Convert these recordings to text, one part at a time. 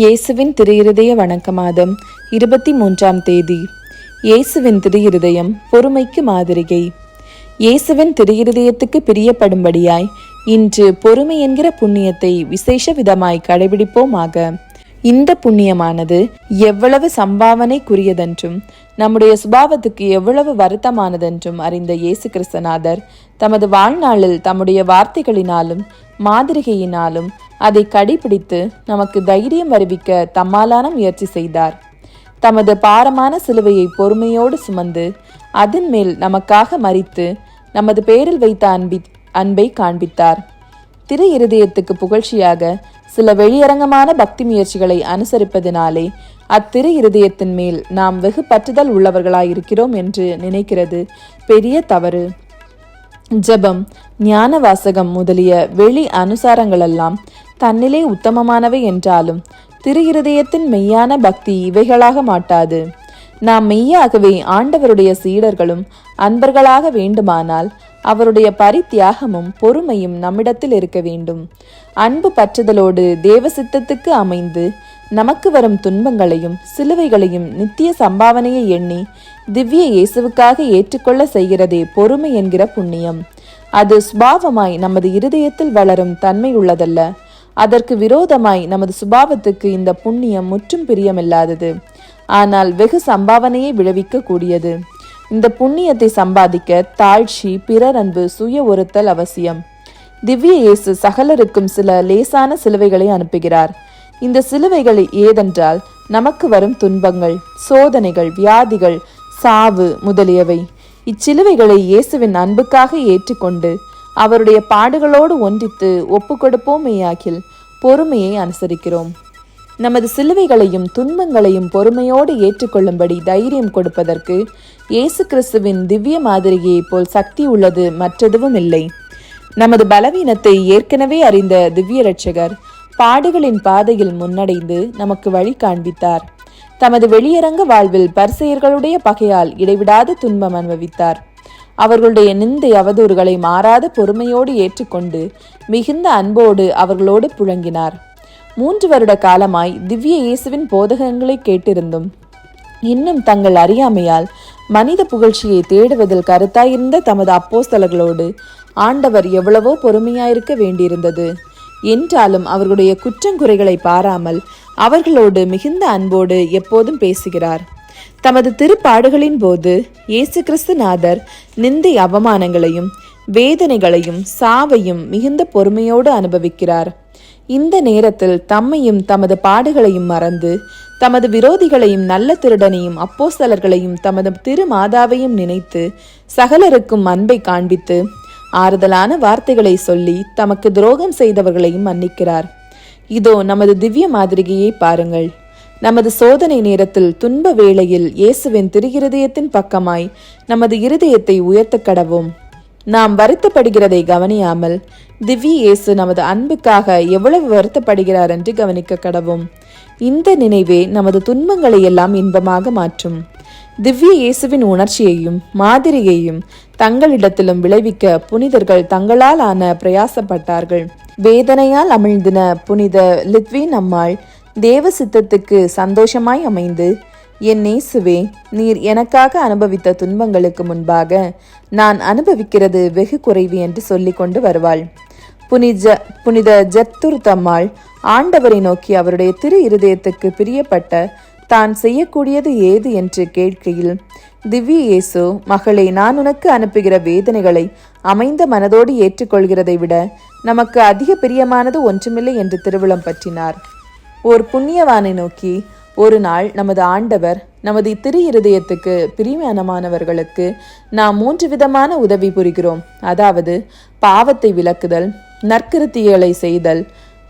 இயேசுவின் திருஇருதய வணக்க மாதம் இருபத்தி மூன்றாம் தேதி. இயேசுவின் திருஇருதயம் பொறுமைக்கு மாதிரிகை. இயேசுவின் திருஇருதயத்துக்கு பிரியப்படும்படியாய் இன்று பொறுமை என்கிற புண்ணியத்தை விசேஷ விதமாய் கடைபிடிப்போமாக. இந்த புண்ணியமானது எவ்வளவு சம்பாவனைக்குரியதென்றும் நம்முடைய சுபாவத்துக்கு எவ்வளவு வருத்தமானதென்றும் அறிந்த இயேசு கிறிஸ்தநாதர் தமது வாழ்நாளில் தம்முடைய வார்த்தைகளினாலும் மாதிரிகையினாலும் அதை கடைபிடித்து நமக்கு தைரியம் அறிவிக்க தம்மாலான முயற்சி செய்தார். தமது பாரமான சிலுவையை பொறுமையோடு சுமந்து அதன் மேல் நமக்காக மறித்து நமது பேரில் வைத்த அன்பி அன்பை காண்பித்தார். திரு இருதயத்துக்கு புகழ்ச்சியாக சில வெளியரங்கமான பக்தி முயற்சிகளை அனுசரிப்பதினாலே அத்திரு இருதயத்தின் மேல் நாம் வெகு பற்றுதல் உள்ளவர்களாயிருக்கிறோம் என்று நினைக்கிறது பெரிய தவறு. ஜபம் ஞான வாசகம் முதலிய வெளி அனுசாரங்களெல்லாம் தன்னிலே உத்தமமானவை என்றாலும் திரு இருதயத்தின் மெய்யான பக்தி இவைகளாக மாட்டாது. நாம் மெய்யாகவே ஆண்டவருடைய சீடர்களும் அன்பர்களாக வேண்டுமானால் அவருடைய பரித்தியாகமும் பொறுமையும் நம்மிடத்தில் இருக்க வேண்டும். அன்பு பற்றுதலோடு தேவ சித்தத்துக்கு அமைந்து நமக்கு வரும் துன்பங்களையும் சிலுவைகளையும் நித்திய சம்பாவனையை எண்ணி திவ்ய இயேசுவுக்காக ஏற்றுக்கொள்ள செய்கிறதே பொறுமை என்கிற புண்ணியம். அது சுபாவமாய் நமது இருதயத்தில் வளரும் தன்மை உள்ளதல்ல அதற்கு விரோதமாய் நமது சுபாவத்துக்கு இந்த புண்ணியம் முற்றும் பிரியமில்லாதது. ஆனால் வெகு சம்பாவனையை விளைவிக்க கூடியது இந்த புண்ணியத்தை சம்பாதிக்க தாழ்ச்சி பிறர் அன்பு சுய ஒருத்தல் அவசியம். திவ்ய இயேசு சகலருக்கும் சில லேசான சிலுவைகளை அனுப்புகிறார். இந்த சிலுவைகள் ஏதென்றால் நமக்கு வரும் துன்பங்கள் சோதனைகள் வியாதிகள் சாவு முதலியவை. இச்சிலுவைகளை இயேசுவின் அன்புக்காக ஏற்றுக்கொண்டு அவருடைய பாடுகளோடு ஒன்றித்து ஒப்புக்கொடுப்போமேயாகில் பொறுமையை அனுசரிக்கிறோம். நமது சிலுவைகளையும் துன்பங்களையும் பொறுமையோடு ஏற்றுக்கொள்ளும்படி தைரியம் கொடுப்பதற்கு இயேசு கிறிஸ்துவின் திவ்ய மாதிரியை போல் சக்தி உள்ளது மற்றெதுவும் இல்லை. நமது பலவீனத்தை ஏற்கனவே அறிந்த திவ்ய ரட்சகர் பாடுகளின் பாதையில் முன்னடைந்து நமக்கு வழி காண்பித்தார். தமது வெளியரங்க வாழ்வில் பரிசெயர்களுடைய பகையால் இடைவிடாத துன்பம் அனுபவித்தார். அவர்களுடைய நிந்தை அவதூறுகளை மாறாத பொறுமையோடு ஏற்றுக்கொண்டு மிகுந்த அன்போடு அவர்களோடு புழங்கினார். மூன்று வருட காலமாய் திவ்ய இயேசுவின் போதகங்களை கேட்டிருந்தும் இன்னும் தங்கள் அறியாமையால் மனித புகழ்ச்சியை தேடுவதில் கருத்தாயிருந்த தமது அப்போஸ்தலர்களோடு ஆண்டவர் எவ்வளவோ பொறுமையாயிருக்க வேண்டியிருந்தது. என்றாலும் அவர்களுடைய குற்றங்குறைகளை பாராமல் அவர்களோடு மிகுந்த அன்போடு எப்போதும் பேசுகிறார். தமது திருப்பாடுகளின் போது இயேசு கிறிஸ்துநாதர் நிந்தை அவமானங்களையும் வேதனைகளையும் சாவையும் மிகுந்த பொறுமையோடு அனுபவிக்கிறார். இந்த நேரத்தில் தம்மையும் தமது பாடுகளையும் மறந்து தமது விரோதிகளையும் நல்ல திருடனையும் அப்போஸ்தலர்களையும் தமது திருமாதாவையும் நினைத்து சகலருக்கும் அன்பை காண்பித்து ஆறுதலான வார்த்தைகளை சொல்லி தமக்கு துரோகம் செய்தவர்களையும் மன்னிக்கிறார். இதோ நமது திவ்ய மாதிரிகையை பாருங்கள். நமது சோதனை நேரத்தில் துன்ப வேளையில் இயேசுவின் திருகிருதயத்தின் பக்கமாய் நமது இருதயத்தை உயர்த்த கடவோம். நாம் வருத்தப்படுகிறதை கவனியாமல் திவ்ய இயேசு நமது அன்புக்காக எவ்வளவு வருத்தப்படுகிறார் என்று கவனிக்க கடவும். இந்த நினைவே நமது துன்பங்களை எல்லாம் இன்பமாக மாற்றும். திவ்ய இயேசுவின் உணர்ச்சியையும் மாதிரியையும் தங்களிடத்திலும் விளைவிக்க புனிதர்கள் தங்களால் ஆன பிரயாசப்பட்டார்கள். வேதனையால் அமிழ்ந்தின புனித லித்வின் அம்மாள் தேவ சித்தத்துக்கு சந்தோஷமாய் அமைந்து என் நேசுவே நீர் எனக்காக அனுபவித்த துன்பங்களுக்கு முன்பாக நான் அனுபவிக்கிறது வெகு குறைவு என்று சொல்லிக் கொண்டு வருவாள். புனித புனித ஜத்துர் தம்மாள் ஆண்டவரை நோக்கி அவருடைய திரு இருதயத்துக்கு பிரியப்பட்ட தான் செய்யக்கூடியது ஏது என்று கேட்கையில் திவ்ய இயேசு மகளே நான் உனக்கு அனுப்புகிற வேதனைகளை அமைந்த மனதோடு ஏற்றுக்கொள்கிறதை விட நமக்கு அதிக பிரியமானது ஒன்றுமில்லை என்று திருவிழம் பற்றினார். ஓர் புண்ணியவானை நோக்கி ஒரு நாள் நமது ஆண்டவர் நமது திரு இருதயத்துக்கு பிரியமானமானவர்களுக்கு நாம் மூன்று விதமான உதவி புரிகிறோம். அதாவது பாவத்தை விளக்குதல் நற்கிருத்திகளை செய்தல்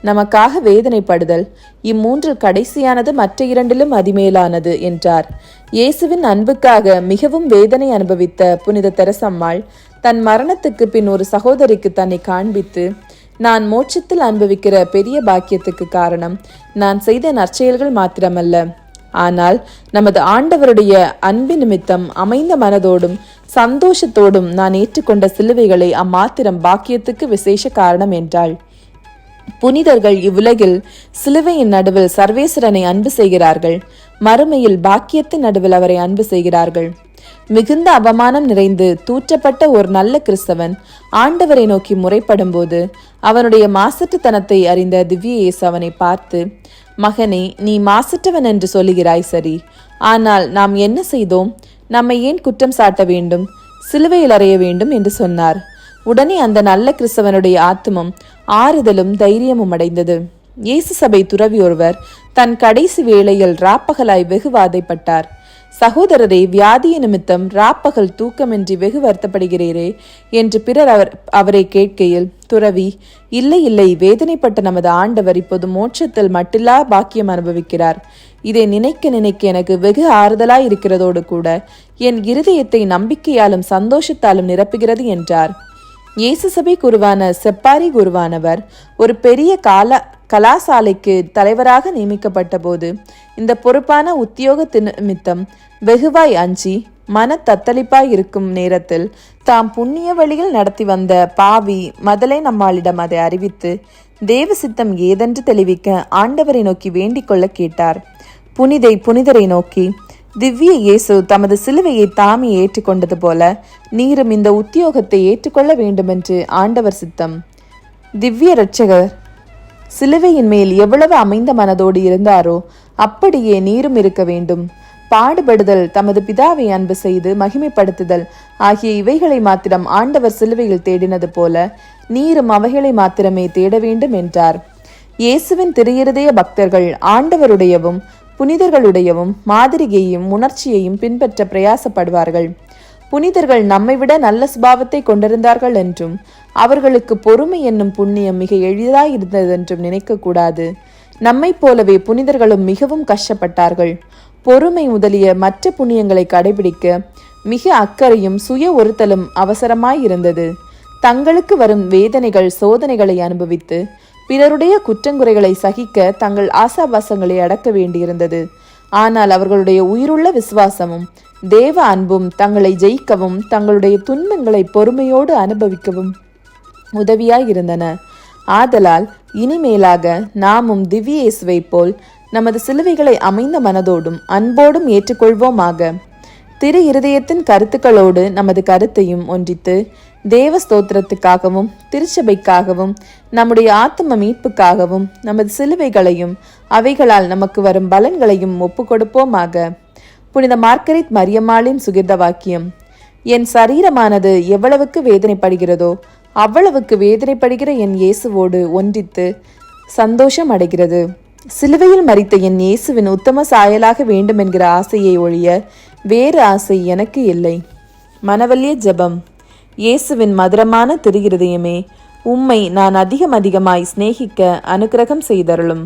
நமக்காக வேதனைப்படுதல். இம்மூன்று கடைசியானது மற்ற இரண்டிலும் அதிமேலானது என்றார். இயேசுவின் அன்புக்காக மிகவும் வேதனை அனுபவித்த புனித தெரசம்மாள் தன் மரணத்துக்கு பின் ஒரு சகோதரிக்கு தன்னை காண்பித்து நான் மோட்சத்தில் அனுபவிக்கிற பெரிய பாக்கியத்துக்கு காரணம் நான் செய்த நற்செயல்கள் மாத்திரமல்ல. ஆனால் நமது ஆண்டவருடைய அன்பு நிமித்தம் அமைந்த மனதோடும் சந்தோஷத்தோடும் நான் ஏற்றுக்கொண்ட சிலுவைகளை அம்மாத்திரம் பாக்கியத்துக்கு விசேஷ காரணம் என்றாள். புனிதர்கள் இவ்வுலகில் சிலுவையின் நடுவில் சர்வேஸ்வரனை அன்பு செய்கிறார்கள். மறுமையில் பாக்கியத்தின் நடுவில் அவரை அன்பு செய்கிறார்கள். மிகுந்த அவமானம் நிறைந்து தூற்றப்பட்ட ஒரு நல்ல கிறிஸ்தவன் ஆண்டவரை நோக்கி முறைப்படும் போது அவனுடைய மாசற்றுத்தனத்தை அறிந்த திவ்ய இயேசு அவனை பார்த்து மகனே நீ மாசற்றவன் என்று சொல்லுகிறாய் சரி. ஆனால் நாம் என்ன செய்தோம்? நம்மை ஏன் குற்றம் சாட்ட வேண்டும்? சிலுவையில் அறைய வேண்டும் என்று சொன்னார். உடனே அந்த நல்ல கிறிஸ்தவனுடைய ஆத்மம் ஆறுதலும் தைரியமும் அடைந்தது. இயேசு சபை துறவி ஒருவர் தன் கடைசி வேளையில் ராப்பகலாய் வெகு வாதைப்பட்டார். சகோதரரே வியாதிய நிமித்தம் ராப்பகல் தூக்கமின்றி வெகு வருத்தப்படுகிறீரே என்று பிறர் அவர் அவரை கேட்கையில் துறவி இல்லை இல்லை வேதனைப்பட்ட நமது ஆண்டவர் இப்போது மோட்சத்தில் மட்டில்லா பாக்கியம் அனுபவிக்கிறார். இதை நினைக்க நினைக்க எனக்கு வெகு ஆறுதலாய் இருக்கிறதோடு கூட என் இருதயத்தை நம்பிக்கையாலும் சந்தோஷத்தாலும் நிரப்புகிறது என்றார். இயேசு சபை குருவான செப்பாரி குருவானவர் ஒரு பெரிய கால கலாசாலைக்கு தலைவராக நியமிக்கப்பட்ட போது இந்த பொறுப்பான உத்தியோக நிமித்தம் வெகுவாய் அஞ்சி மன தத்தளிப்பாய் இருக்கும் நேரத்தில் தாம் புண்ணிய வழியில் நடத்தி வந்த பாவி மதலை நம்மாளிடம் அதை அறிவித்து தேவ சித்தம் ஏதென்று தெளிவிக்க ஆண்டவரை நோக்கி வேண்டிக் கொள்ள கேட்டார். புனிதை புனிதரை நோக்கி திவ்ய இயேசு தமது சிலுவையை தாமி ஏற்றுக்கொண்டது போல நீரும் இந்த உத்தியோகத்தை ஏற்றுக்கொள்ள வேண்டுமென்று ஆண்டவர் சித்தம். திவ்ய இரட்சகர் சிலுவையின் மேல் எவ்வளவு அமைந்த மனதோடு இருந்தாரோ அப்படியே நீரும் இருக்க வேண்டும். பாடுபடுதல் தமது பிதாவை அன்பு செய்து மகிமைப்படுத்துதல் ஆகிய இவைகளை மாத்திரம் ஆண்டவர் சிலுவையில் தேடினது போல நீரும் அவைகளை மாத்திரமே தேட வேண்டும் என்றார். இயேசுவின் திரையிருதய பக்தர்கள் ஆண்டவருடையவும் புனிதர்களுடையவும் மாதிரியையும் உணர்ச்சியையும் பின்பற்ற பிரயாசப்படுவார்கள். புனிதர்கள் நம்மை விட நல்ல சுபாவத்தை கொண்டிருந்தார்கள் என்றும் அவர்களுக்கு பொறுமை என்னும் புண்ணியம் மிக எளிதாய் இருந்ததென்றும் நினைக்கக்கூடாது. நம்மைப் போலவே புனிதர்களும் மிகவும் கஷ்டப்பட்டார்கள். பொறுமை முதலிய மற்ற புண்ணியங்களை கடைபிடிக்க மிக அக்கறையும் சுய ஒருத்தலும் அவசரமாயிருந்தது. தங்களுக்கு வரும் வேதனைகள் சோதனைகளை அனுபவித்து பிறருடைய குற்றங்குறைகளை சகிக்க தங்கள் ஆசாபாசங்களை அடக்க வேண்டியிருந்தது. ஆனால் அவர்களுடைய உயிருள்ள விசுவாசமும் தேவ அன்பும் தங்களை ஜெயிக்கவும் தங்களுடைய துன்பங்களை பொறுமையோடு அனுபவிக்கவும் உதவியாயிருந்தன. ஆதலால் இனிமேலாக நாமும் திவ்யேசுவை போல் நமது சிலுவைகளை அமைந்த மனதோடும் அன்போடும் ஏற்றுக்கொள்வோமாக. திரு இருதயத்தின் கருத்துக்களோடு நமது கருத்தையும் ஒன்றித்து தேவ ஸ்தோத்திரத்துக்காகவும் திருச்சபைக்காகவும் நம்முடைய ஆத்ம மீட்புக்காகவும் நமது சிலுவைகளையும் அவைகளால் நமக்கு வரும் பலன்களையும் ஒப்பு கொடுப்போமாக புனித மார்கரித் மரியம்மாளின் சுகிர்த வாக்கியம். என் சரீரமானது எவ்வளவுக்கு வேதனைப்படுகிறதோ அவ்வளவுக்கு வேதனைப்படுகிற என் இயேசுவோடு ஒன்றித்து சந்தோஷம் அடைகிறது சிலுவையில் மறித்த என் இயேசுவின் உத்தம சாயலாக வேண்டும் என்கிற ஆசையை ஒழிய வேறு ஆசை எனக்கு இல்லை. மனவல்லிய ஜெபம். இயேசுவின் மதுரமான திருகிருதயமே உம்மை நான் அதிகம் அதிகமாய் சிநேகிக்க அனுக்கிரகம் செய்தருளும்.